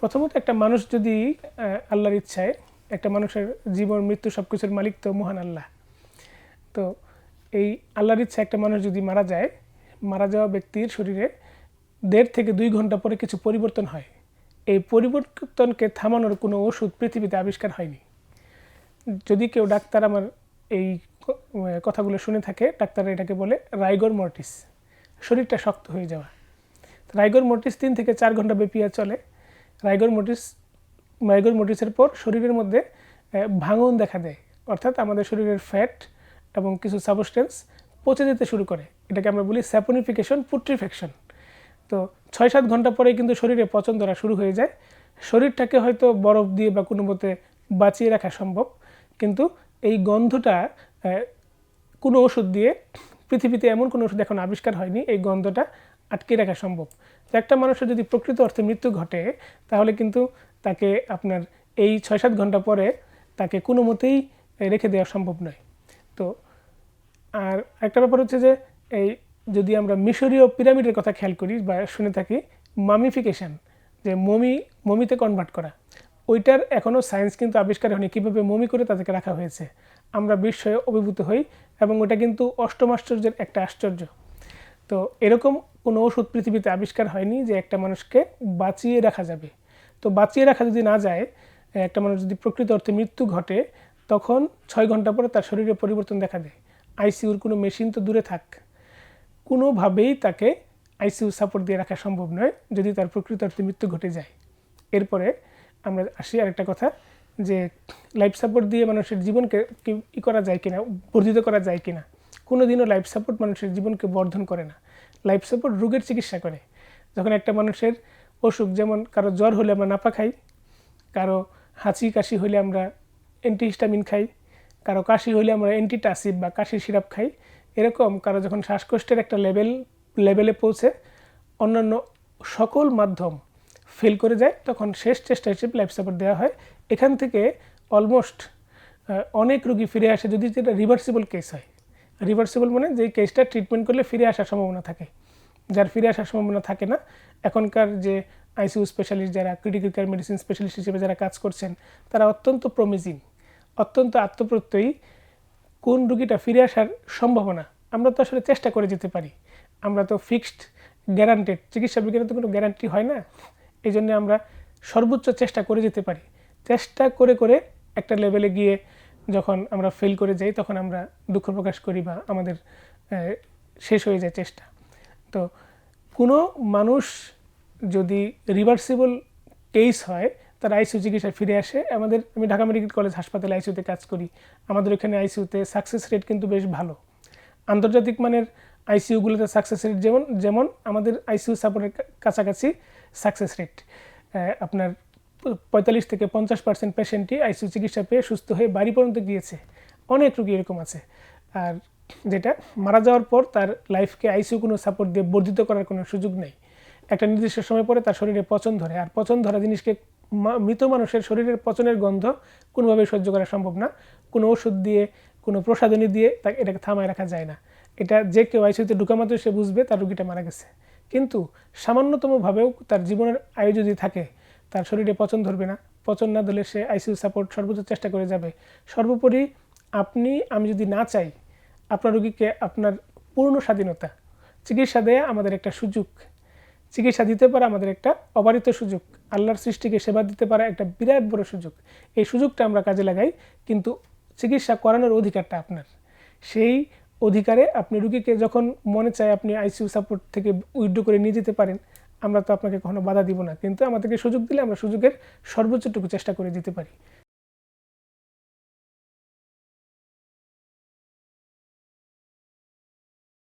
প্রথমত একটা মানুষ যদি আল্লাহর ইচ্ছায় একটা মানুষের জীবন, মৃত্যু সব কিছুর মালিক তো মহান আল্লাহ। তো এই আল্লাহর ইচ্ছা একটা মানুষ যদি মারা যায়, মারা যাওয়া ব্যক্তির শরীরে দেড় থেকে দুই ঘণ্টা পরে কিছু পরিবর্তন হয়। এই পরিবর্তনকে থামানোর কোনো ওষুধ পৃথিবীতে আবিষ্কার হয়নি। যদি কেউ ডাক্তার আমার এই কথাগুলো শুনে থাকে ডাক্তার এটাকে বলে রাইগর মর্টিস। শরীরটা শক্ত হয়ে যাওয়া। রাইগর মর্টিস তিন থেকে চার ঘণ্টা ব্যাপিয়া চলে। রাইগর মোটিস, রাইগর মোটিসের পর শরীরের মধ্যে ভাঙন দেখা দেয়। অর্থাৎ আমাদের শরীরের ফ্যাট এবং কিছু সাবস্টেন্স পচে যেতে শুরু করে। এটাকে আমরা বলি স্যাপনিফিকেশন পুট্রিফেকশন তো ছয় সাত ঘণ্টা পরেই কিন্তু শরীরে পচন ধরা শুরু হয়ে যায়। শরীরটাকে হয়তো বরফ দিয়ে বা কোনো মতে বাঁচিয়ে রাখা সম্ভব। কিন্তু এই গন্ধটা কোনো ওষুধ দিয়ে পৃথিবীতে এমন কোনো ওষুধ এখন আবিষ্কার হয়নি, এই গন্ধটা আটকে রাখা সম্ভব। তো একটা মানুষের যদি প্রকৃত অর্থে মৃত্যু ঘটে, তাহলে কিন্তু তাকে আপনার এই ছয় সাত ঘণ্টা পরে তাকে কোনো মতেই রেখে দেওয়া সম্ভব নয়। তো, আর একটা ব্যাপার হচ্ছে যে, এই যদি আমরা মিশরীয় পিরামিডের কথা খেয়াল করি বা শুনে থাকি মামিফিকেশন যে মমি, মমিতে কনভার্ট করা, ওইটার এখনও সায়েন্স কিন্তু আবিষ্কার হয়নি কীভাবে মমি করে তাদেরকে রাখা হয়েছে। আমরা বিস্ময়ে অভিভূত হই এবং ওটা কিন্তু অষ্টম আশ্চর্যের একটা আশ্চর্য। তো এরকম কোনো ওষুধ পৃথিবীতে আবিষ্কার হয়নি যে একটা মানুষকে বাঁচিয়ে রাখা যাবে। তো বাঁচিয়ে রাখা যদি না যায়, একটা মানুষ যদি প্রকৃত অর্থে মৃত্যু ঘটে, তখন ছয় ঘণ্টা পরে তার শরীরে পরিবর্তন দেখা দেয়। আইসিউর কোনো মেশিন তো দূরে থাক। কোনোভাবেই তাকে আইসিইউ সাপোর্ট দিয়ে রাখা সম্ভব নয় যদি তার প্রকৃত অর্থে মৃত্যু ঘটে যায়। এরপরে আমরা আসি আরেকটা কথা যে লাইফ সাপোর্ট দিয়ে মানুষের জীবনকে ই করা যায় কিনা, বর্ধিত করা যায় কিনা কোনো দিনও লাইফ সাপোর্ট মানুষের জীবনকে বর্ধন করে না। লাইফ সাপোর্ট রোগের চিকিৎসা করে। যখন একটা মানুষের অসুখ, যেমন কারও জ্বর হলে আমরা নাপা খাই, কারও হাঁচি কাশি হলে আমরা অ্যান্টিহিস্টামিন খাই, কারও কাশি হলে আমরা অ্যান্টিটাসিভ বা কাশির সিরাপ খাই, এরকম কারও যখন শ্বাসকষ্টের একটা লেভেল লেভেলে পৌঁছে, অন্যান্য সকল মাধ্যম ফেল করে যায়, তখন শেষ চেষ্টা হিসেবে লাইফ সাপোর্ট দেওয়া হয়। এখান থেকে অলমোস্ট অনেক রুগী ফিরে আসে যদি যেটা রিভার্সিবল কেস হয়। রিভার্সিবল মানে যে কেসটা ট্রিটমেন্ট করলে ফিরে আসার সম্ভাবনা থাকে। যার ফিরে আসার সম্ভাবনা থাকে না, এখনকার যে আইসিইউ স্পেশালিস্ট যারা ক্রিটিক্যাল কেয়ার মেডিসিন স্পেশালিস্ট হিসেবে যারা কাজ করছেন, তারা অত্যন্ত প্রমিজিং অত্যন্ত আত্মপ্রত্যয়ী। কোন রুগীটা ফিরে আসার সম্ভাবনা, আমরা তো আসলে চেষ্টা করে যেতে পারি। আমরা তো ফিক্সড গ্যারান্টেড চিকিৎসা বিজ্ঞানে তো কোনো গ্যারান্টি হয় না। এই জন্য আমরা সর্বোচ্চ চেষ্টা করে যেতে পারি। চেষ্টা করে করে একটা লেভেলে গিয়ে যখন আমরা ফেল করে যাই, তখন আমরা দুঃখ প্রকাশ করি বা আমাদের শেষ হয়ে যায় চেষ্টা। তো কোনো মানুষ যদি রিভার্সিবল কেস হয়, তার আইসিইউ চিকিৎসায় ফিরে আসে, আমাদের, আমি ঢাকা মেডিকেল কলেজ হাসপাতালে আইসিইউতে কাজ করি। আমাদের এখানে আইসিইউতে সাকসেস রেট কিন্তু বেশ ভালো। আন্তর্জাতিক মানের আইসিইউগুলোতে সাকসেস রেট যেমন যেমন আমাদের আইসিইউ সাপোর্টের কাছাকাছি সাকসেস রেট আপনার পঁয়তাল্লিশ থেকে পঞ্চাশ পার্সেন্ট পেশেন্টই আইসিইউ চিকিৎসা পেয়ে সুস্থ হয়ে বাড়ি পর্যন্ত গিয়েছে। অনেক রোগী এরকম আছে। আর যেটা মারা যাওয়ার পর তার লাইফকে আইসিইউ কোনো সাপোর্ট দিয়ে বর্ধিত করার কোনো সুযোগ নেই। একটা নির্দিষ্ট সময় পরে তার শরীরে পচন ধরে। আর পচন ধরা জিনিসকে মৃত মানুষের শরীরের পচনের গন্ধ কোনোভাবেই সহ্য করা সম্ভব না। কোনো ওষুধ দিয়ে, কোনো প্রসাধনী দিয়ে তাকে, এটাকে থামায় রাখা যায় না। এটা যে কেউ আইসিউতে ঢুকা মাত্র সে বুঝবে তার রুগীটা মারা গেছে। কিন্তু সামান্যতমভাবেও তার জীবনের আয়ু যদি থাকে, তার শরীরে পচন ধরবে না। পচন না ধরলে সে আইসিইউ সাপোর্ট সর্বোচ্চ চেষ্টা করে যাবে। সর্বোপরি আপনি, আমি যদি না চাই, আপনার রুগীকে আপনার পূর্ণ স্বাধীনতা, চিকিৎসা দেয়া আমাদের একটা সুযোগ। চিকিৎসা দিতে পারা আমাদের একটা অবারিত সুযোগ। আল্লাহর সৃষ্টিকে সেবা দিতে পারা একটা বিরাট বড় সুযোগ। এই সুযোগটা আমরা কাজে লাগাই, কিন্তু চিকিৎসা করানোর অধিকারটা আপনার। সেই অধিকারে আপনি রুগীকে যখন মনে চায় আপনি আইসিইউ সাপোর্ট থেকে উইড্রো করে নিয়ে যেতে পারেন, আমরা তো আপনাকে কখনো বাধা দিব না। কিন্তু আমাদেরকে সুযোগ দিলে আমরা সুযোগের সর্বোচ্চটুকু চেষ্টা করে দিতে পারি।